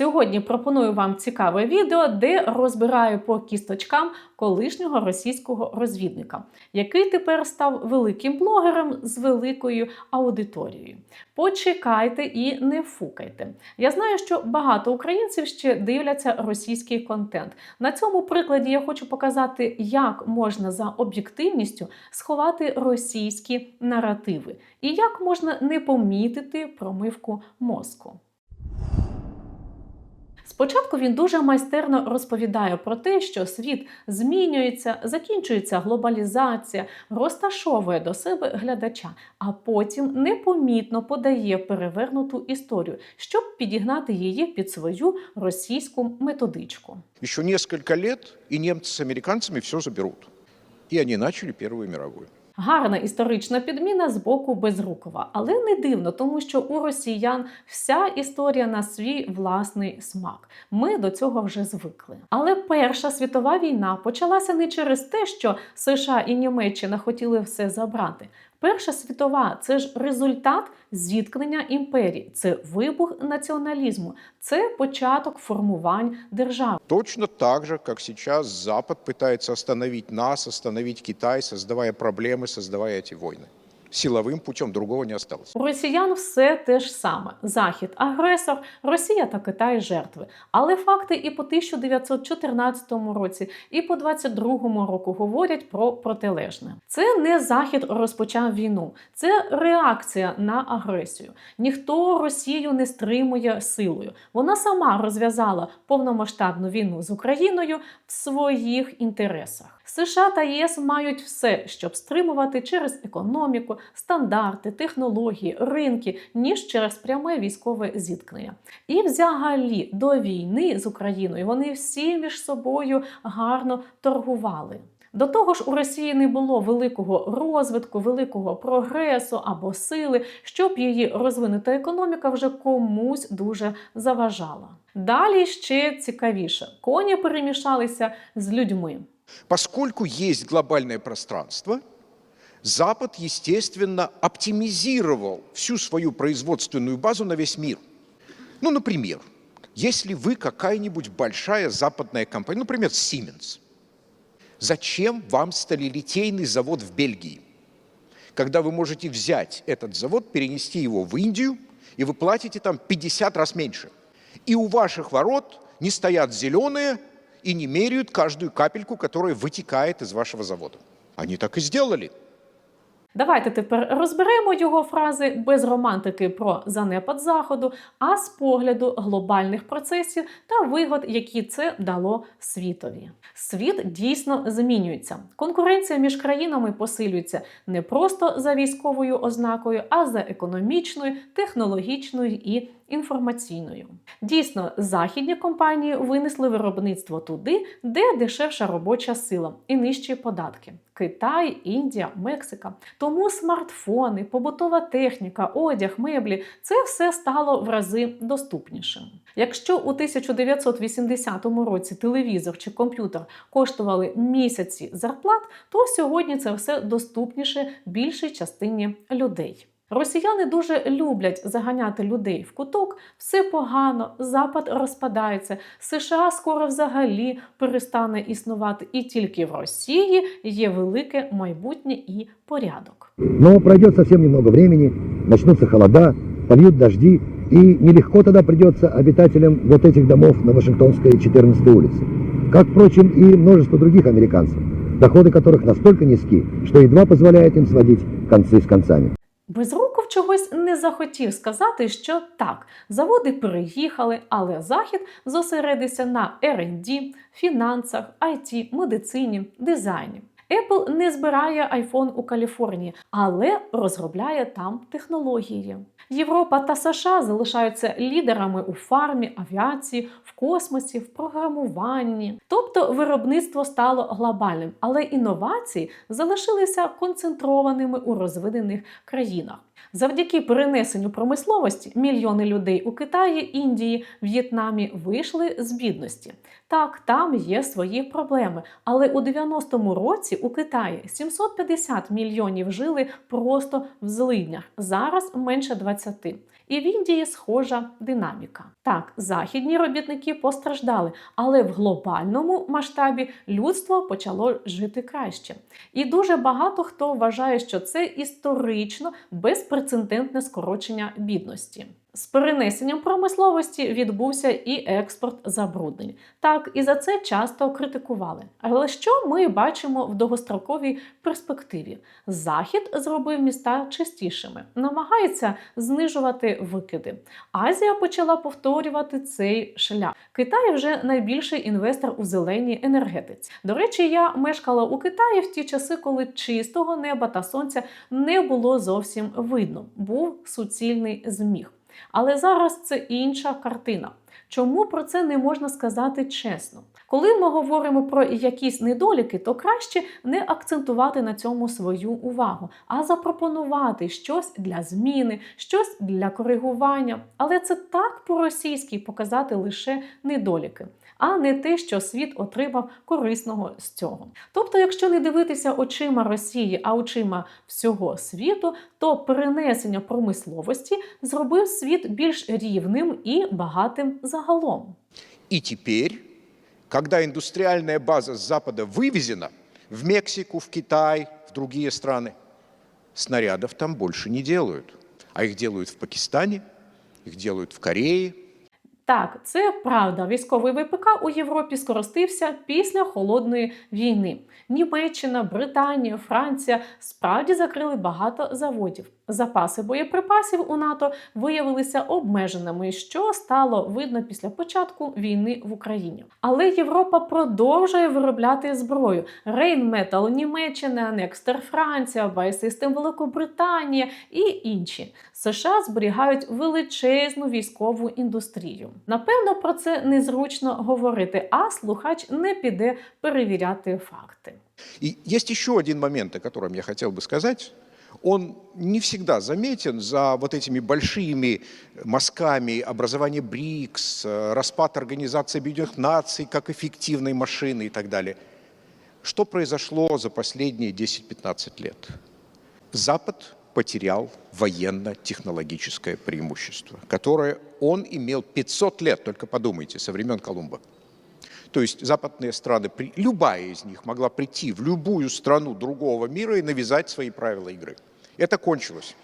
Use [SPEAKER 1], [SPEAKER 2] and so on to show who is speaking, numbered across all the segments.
[SPEAKER 1] Сьогодні пропоную вам цікаве відео, де розбираю по кісточкам колишнього російського розвідника, який тепер став великим блогером з великою аудиторією. Почекайте і не фукайте. Я знаю, що багато українців ще дивляться російський контент. На цьому прикладі я хочу показати, як можна за об'єктивністю сховати російські наративи і як можна не помітити промивку мозку. Спочатку він дуже майстерно розповідає про те, що світ змінюється, закінчується глобалізація, розташовує до себе глядача, а потім непомітно подає перевернуту історію, щоб підігнати її під свою російську методичку.
[SPEAKER 2] Еще несколько лет, и немцы с американцами все заберут. И они начали Первую мировую.
[SPEAKER 1] Гарна історична підміна з боку Безрукова, але не дивно, тому що у росіян вся історія на свій власний смак. Ми до цього вже звикли. Але Перша світова війна почалася не через те, що США і Німеччина хотіли все забрати. Перша світова це ж результат зіткнення імперій, це вибух націоналізму, це початок формувань держави.
[SPEAKER 2] Точно так же, как сейчас Запад пытается остановить нас, остановить Китай, создавая проблемы, создавая эти войны. Силовым путем другого не осталось.
[SPEAKER 1] У росіян все те ж саме: Захід агресор, Росія та Китай жертви. Але факти і по 1914 році, і по 22 року говорять про протилежне. Це не Захід розпочав війну, це реакція на агресію. Ніхто Росію не стримує силою. Вона сама розв'язала повномасштабну війну з Україною в своїх інтересах. США та ЄС мають все, щоб стримувати через економіку, стандарти, технології, ринки, ніж через пряме військове зіткнення. І взагалі до війни з Україною вони всі між собою гарно торгували. До того ж, у Росії не було великого розвитку, великого прогресу або сили, щоб її розвинута економіка вже комусь дуже заважала. Далі ще цікавіше: коні перемішалися з людьми.
[SPEAKER 2] Поскольку есть глобальное пространство, Запад, естественно, оптимизировал всю свою производственную базу на весь мир. Ну, например, если вы какая-нибудь большая западная компания, например, Siemens, зачем вам сталелитейный завод в Бельгии, когда вы можете взять этот завод, перенести его в Индию, и вы платите там 50 раз меньше. И у ваших ворот не стоят зеленые и не меряют каждую капельку, которая вытекает из вашего завода. Они так и сделали.
[SPEAKER 1] Давайте тепер розберемо його фрази без романтики про занепад заходу, а з погляду глобальних процесів та вигод, які це дало світові. Світ дійсно змінюється. Конкуренція між країнами посилюється не просто за військовою ознакою, а за економічною, технологічною і інформаційною. Дійсно, західні компанії винесли виробництво туди, де дешевша робоча сила і нижчі податки. Китай, Індія, Мексика. Тому смартфони, побутова техніка, одяг, меблі це все стало в рази доступнішим. Якщо у 1980 році телевізор чи комп'ютер коштували місяці зарплат, то сьогодні це все доступніше більшій частині людей. Росіяни дуже люблять заганяти людей в куток, все погано, Запад розпадається, США скоро взагалі перестане існувати, і тільки в Росії є велике майбутнє і порядок.
[SPEAKER 3] Но пройдет совсем немного времени, начнутся холода, польют дожди, и нелегко тогда придется обитателям вот этих домов на Вашингтонской 14 улице. Как, впрочем, и множество других американцев, доходы которых настолько низки, что едва позволяет им сводить концы с концами.
[SPEAKER 1] Безруков чогось не захотів сказати, що так, заводи переїхали, але Захід зосередився на R&D, фінансах, IT, медицині, дизайні. Apple не збирає iPhone у Каліфорнії, але розробляє там технології. Європа та США залишаються лідерами у фармі, авіації, в космосі, в програмуванні. Тобто виробництво стало глобальним, але інновації залишилися концентрованими у розвинених країнах. Завдяки перенесенню промисловості мільйони людей у Китаї, Індії, В'єтнамі вийшли з бідності. Так, там є свої проблеми, але у 90-му році у Китаї 750 мільйонів жили просто в злиднях. Зараз менше 20. І в Індії схожа динаміка. Так, західні робітники постраждали, але в глобальному масштабі людство почало жити краще. І дуже багато хто вважає, що це історично безпрецедентне скорочення бідності. З перенесенням промисловості відбувся і експорт забруднень. Так, і за це часто критикували. Але що ми бачимо в довгостроковій перспективі? Захід зробив міста чистішими, намагається знижувати викиди. Азія почала повторювати цей шлях. Китай вже найбільший інвестор у зеленій енергетиці. До речі, я мешкала у Китаї в ті часи, коли чистого неба та сонця не було зовсім видно. Був суцільний зміг. Але зараз це інша картина. Чому про це не можна сказати чесно? Коли ми говоримо про якісь недоліки, то краще не акцентувати на цьому свою увагу, а запропонувати щось для зміни, щось для коригування. Але це так по-російськи показати лише недоліки, а не те, що світ отримав корисного з цього. Тобто, якщо не дивитися очима Росії, а очима всього світу, то перенесення промисловості зробив світ більш рівним і багатим загалом.
[SPEAKER 2] И теперь, когда индустриальная база с Запада вывезена в Мексику, в Китай, в другие страны, снарядов там больше не делают. А их делают в Пакистане, их делают в Корее,
[SPEAKER 1] Так, це правда. Військовий ВПК у Європі скоростився після холодної війни. Німеччина, Британія, Франція справді закрили багато заводів. Запаси боєприпасів у НАТО виявилися обмеженими, що стало видно після початку війни в Україні. Але Європа продовжує виробляти зброю. Рейнметал Німеччина, Некстер Франція, Байсистем Великобританія і інші. США зберігають величезну військову індустрію. Напевно, про це незручно говорити, а слухач не піде перевіряти факти.
[SPEAKER 2] И есть еще один момент, о котором я хотел бы сказать. Он не всегда заметен за вот этими большими мазками образования БРИКС, э, распад Организации Объединенных Наций как эффективной машины и так далее. Что произошло за последние 10-15 лет? Запад потерял военно-технологическое преимущество, которое он имел 500 лет, только подумайте, со времен Колумба. То есть западные страны, любая из них могла прийти в любую страну другого мира и навязать свои правила игры. Это кончилось.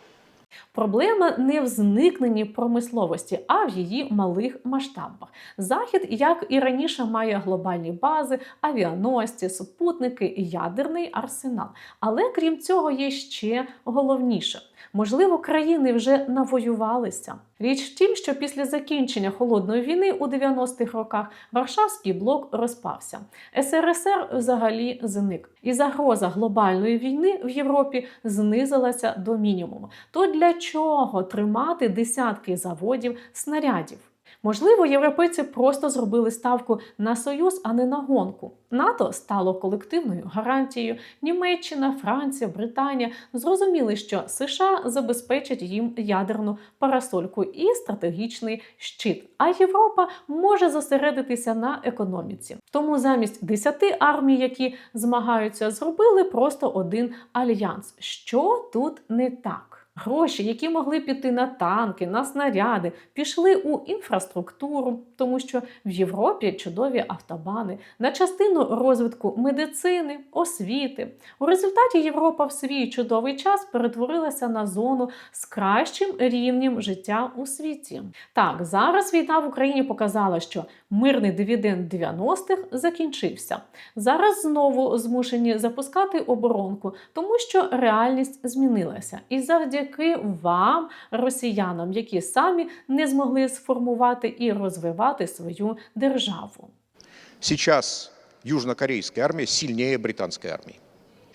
[SPEAKER 1] Проблема не в зникненні промисловості, а в її малих масштабах. Захід, як і раніше, має глобальні бази, авіаносці, супутники, ядерний арсенал. Але крім цього, є ще головніше. Можливо, країни вже навоювалися. Річ в тім, що після закінчення холодної війни у 90-х роках Варшавський блок розпався. СРСР взагалі зник, і загроза глобальної війни в Європі знизилася до мінімуму. То для чого тримати десятки заводів снарядів? Можливо, європейці просто зробили ставку на союз, а не на гонку. НАТО стало колективною гарантією. Німеччина, Франція, Британія зрозуміли, що США забезпечать їм ядерну парасольку і стратегічний щит. А Європа може зосередитися на економіці. Тому замість 10 армій, які змагаються, зробили просто один альянс. Що тут не так? Гроші, які могли піти на танки, на снаряди, пішли у інфраструктуру, тому що в Європі чудові автобани, на частину розвитку медицини, освіти. У результаті Європа в свій чудовий час перетворилася на зону з кращим рівнем життя у світі. Так, зараз війна в Україні показала, що мирний дивіденд 90-х закінчився. Зараз знову змушені запускати оборонку, тому що реальність змінилася. І завдяки вам, росіянам, які самі не змогли сформувати і розвивати свою державу.
[SPEAKER 2] Сейчас южнокорейская армия сильнее британской армии.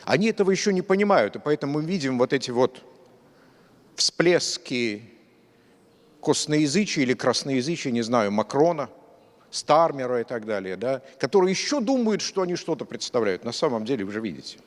[SPEAKER 2] Они этого еще не понимают, и поэтому мы видим вот эти вот всплески косноязычия или красноязычия, не знаю, Макрона, Стармера и так далее, да, которые еще думают, что они что-то представляют. На самом деле, вы же видите.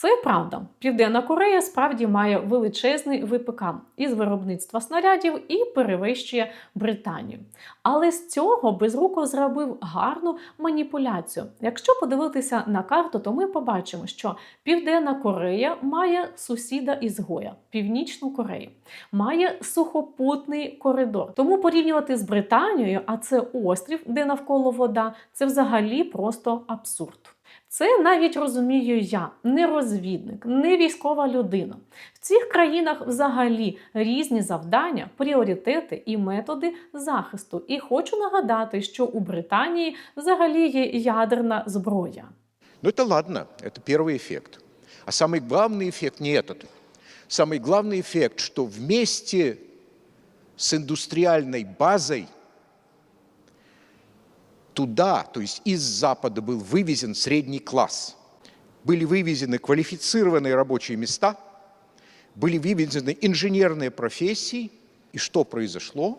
[SPEAKER 1] це правда. Південна Корея справді має величезний ВПК із виробництва снарядів і перевищує Британію. Але з цього Безруков зробив гарну маніпуляцію. Якщо подивитися на карту, то ми побачимо, що Південна Корея має сусіда ізгоя Північну Корею, має сухопутний коридор. Тому порівнювати з Британією, а це острів, де навколо вода, це взагалі просто абсурд. Це навіть розумію я, не розвідник, не військова людина. В цих країнах взагалі різні завдання, пріоритети і методи захисту. І хочу нагадати, що у Британії взагалі є ядерна зброя.
[SPEAKER 2] Но это ладно, это первый эффект. А самый главный эффект не этот. Самый главный эффект, что вместе с индустриальной базой туда, то есть из Запада был вывезен средний класс. Были вывезены квалифицированные рабочие места, были вывезены инженерные профессии. И что произошло?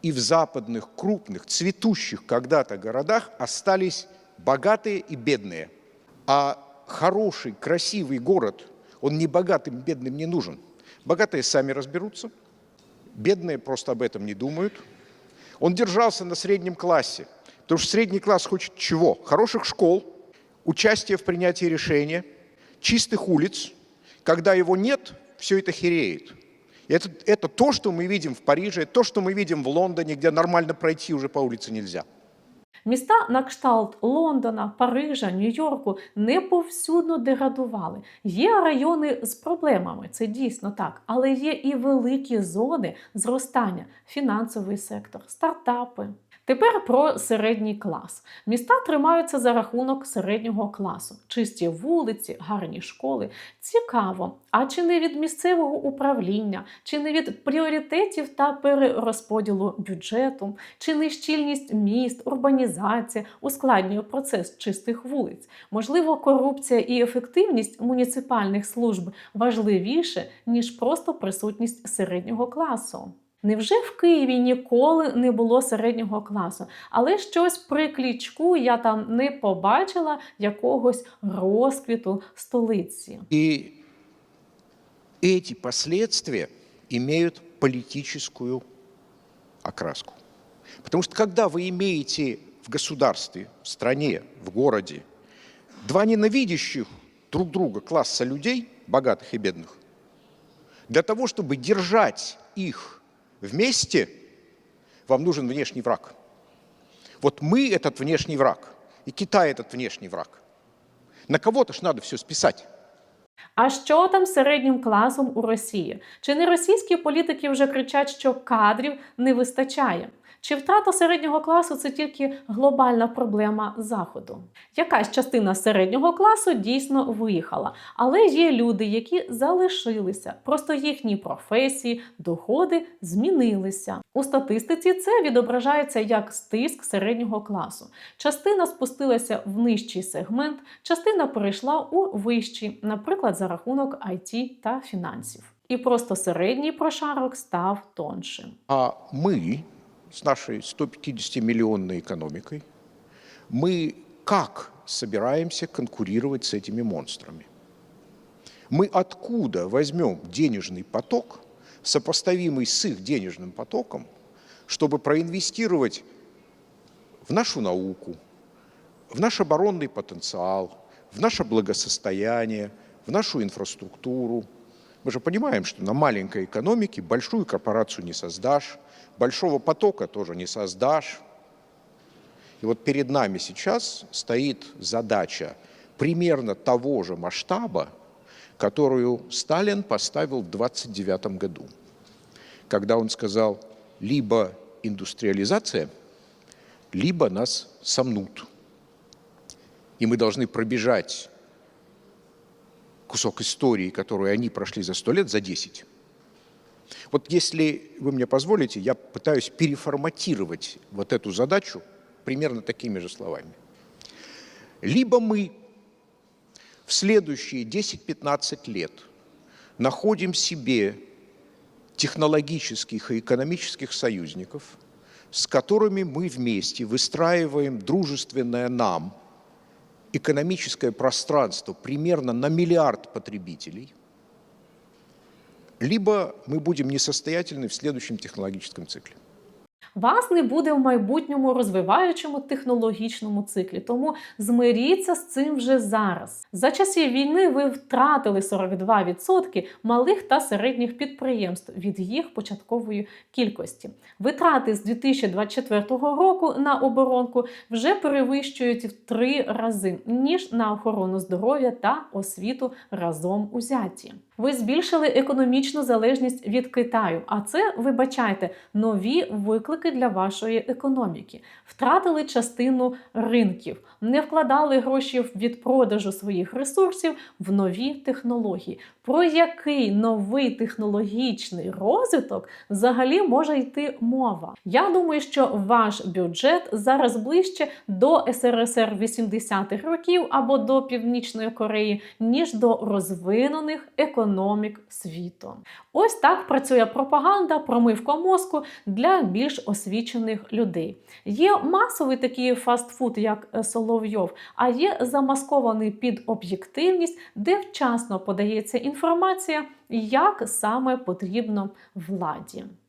[SPEAKER 2] И в западных крупных, цветущих когда-то городах остались богатые и бедные. А хороший, красивый город, он не богатым, бедным не нужен. Богатые сами разберутся, бедные просто об этом не думают. Он держался на среднем классе, потому что средний класс хочет чего? Хороших школ, участия в принятии решения, чистых улиц. Когда его нет, все это хереет. Это, это то, что мы видим в Париже, то, что мы видим в Лондоне, где нормально пройти уже по улице нельзя.
[SPEAKER 1] Міста на кшталт Лондона, Парижа, Нью-Йорку не повсюдно деградували. Є райони з проблемами, це дійсно так, але є і великі зони зростання, фінансовий сектор, стартапи. Тепер про середній клас. Міста тримаються за рахунок середнього класу. Чисті вулиці, гарні школи. Цікаво. А чи не від місцевого управління, чи не від пріоритетів та перерозподілу бюджету, чи не щільність міст, урбанізація ускладнює процес чистих вулиць? Можливо, корупція і ефективність муніципальних служб важливіше, ніж просто присутність середнього класу. Невже в Києві ніколи не було середнього класу? Але щось при клічку я там не побачила якогось розквіту столиці.
[SPEAKER 2] И эти последствия имеют политическую окраску. Потому что когда вы имеете в государстве, в стране, в городе два ненавидящих друг друга класса людей, богатых и бедных, для того, чтобы держать их вместе, вам нужен внешний враг. Вот мы этот внешний враг, и Китай этот внешний враг. На кого-то ж надо все списать.
[SPEAKER 1] А що там з середнім класом у Росії? Чи не російські політики вже кричать, що кадрів не вистачає? Чи втрата середнього класу це тільки глобальна проблема заходу? Якась частина середнього класу дійсно виїхала, але є люди, які залишилися. Просто їхні професії, доходи змінилися. У статистиці це відображається як стиск середнього класу. Частина спустилася в нижчий сегмент, частина перейшла у вищий, наприклад, за рахунок IT та фінансів. І просто середній прошарок став тоншим.
[SPEAKER 2] А мы с нашей 150-миллионной экономикой, мы как собираемся конкурировать с этими монстрами? Мы откуда возьмем денежный поток, сопоставимый с их денежным потоком, чтобы проинвестировать в нашу науку, в наш оборонный потенциал, в наше благосостояние, в нашу инфраструктуру. Мы же понимаем, что на маленькой экономике большую корпорацию не создашь, большого потока тоже не создашь. И вот перед нами сейчас стоит задача примерно того же масштаба, которую Сталин поставил в 1929 году, когда он сказал, либо индустриализация, либо нас сомнут. И мы должны пробежать кусок истории, которую они прошли за сто лет, за 10. Вот если вы мне позволите, я пытаюсь переформатировать вот эту задачу примерно такими же словами. Либо мы в следующие 10-15 лет находим себе технологических и экономических союзников, с которыми мы вместе выстраиваем дружественное нам экономическое пространство примерно на миллиард потребителей, либо мы будем несостоятельны в следующем технологическом цикле.
[SPEAKER 1] Вас не буде в майбутньому розвиваючому технологічному циклі, тому змиріться з цим вже зараз. За часів війни ви втратили 42% малих та середніх підприємств від їх початкової кількості. Витрати з 2024 року на оборонку вже перевищують в три рази ніж на охорону здоров'я та освіту разом узяті. Ви збільшили економічну залежність від Китаю, а це, вибачайте, нові виклики для вашої економіки. Втратили частину ринків, не вкладали гроші від продажу своїх ресурсів в нові технології. Про який новий технологічний розвиток взагалі може йти мова? Я думаю, що ваш бюджет зараз ближче до СРСР 80-х років або до Північної Кореї, ніж до розвинених економік світу. Ось так працює пропаганда, промивка мозку для більш освічених людей. Є масовий такий фастфуд, як е, Соловйов, а є замаскований під об'єктивність, де вчасно подається інформація, як саме потрібно владі.